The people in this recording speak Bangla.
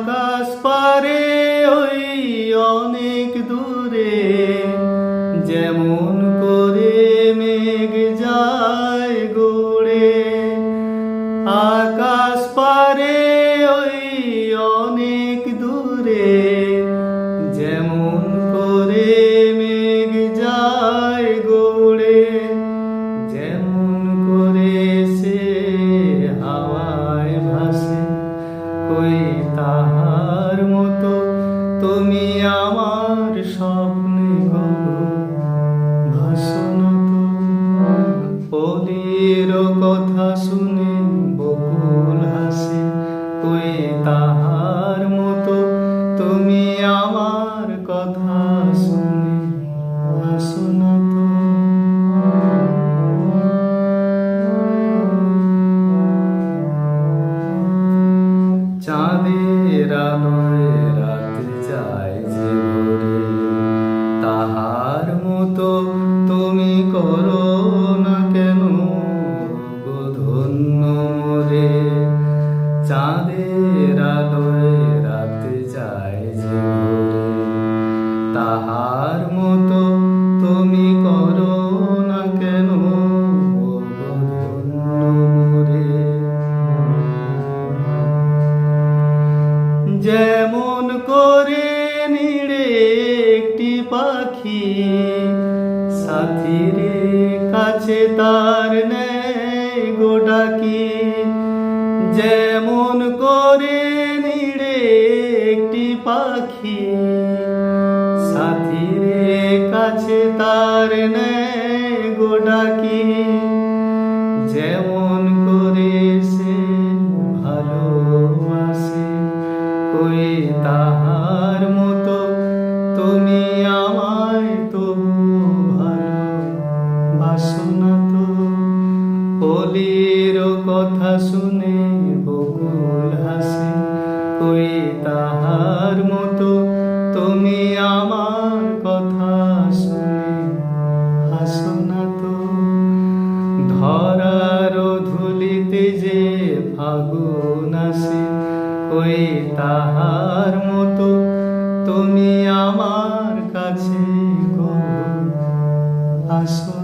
আকাশ পারে ওই অনেক তুমি আমার স্বপ্নে ভাসনা পলির কথা শুনে বকুল হাসে তুই তাহার না কেন ধন্য মোরে? চাঁদের আলোয় রাত যায় যে তাহার মতো তুমি করো না কেন যেমন করে নিড়ে একটি পাখি, সাথীরে কাছে তার নে গোটা কি। যেমন করে নিড়ে একটি পাখি, সাথীরে কাছে তার নে গোটা কি। যেমন কথা শুনে বকুল হাসে কই তাহার মতো তুমি আমার কথা শুনে হাসো না তো। ধরার ধুলিতে যে ফাগুন আসে, ওই তাহার মতো তুমি আমার কাছে আসো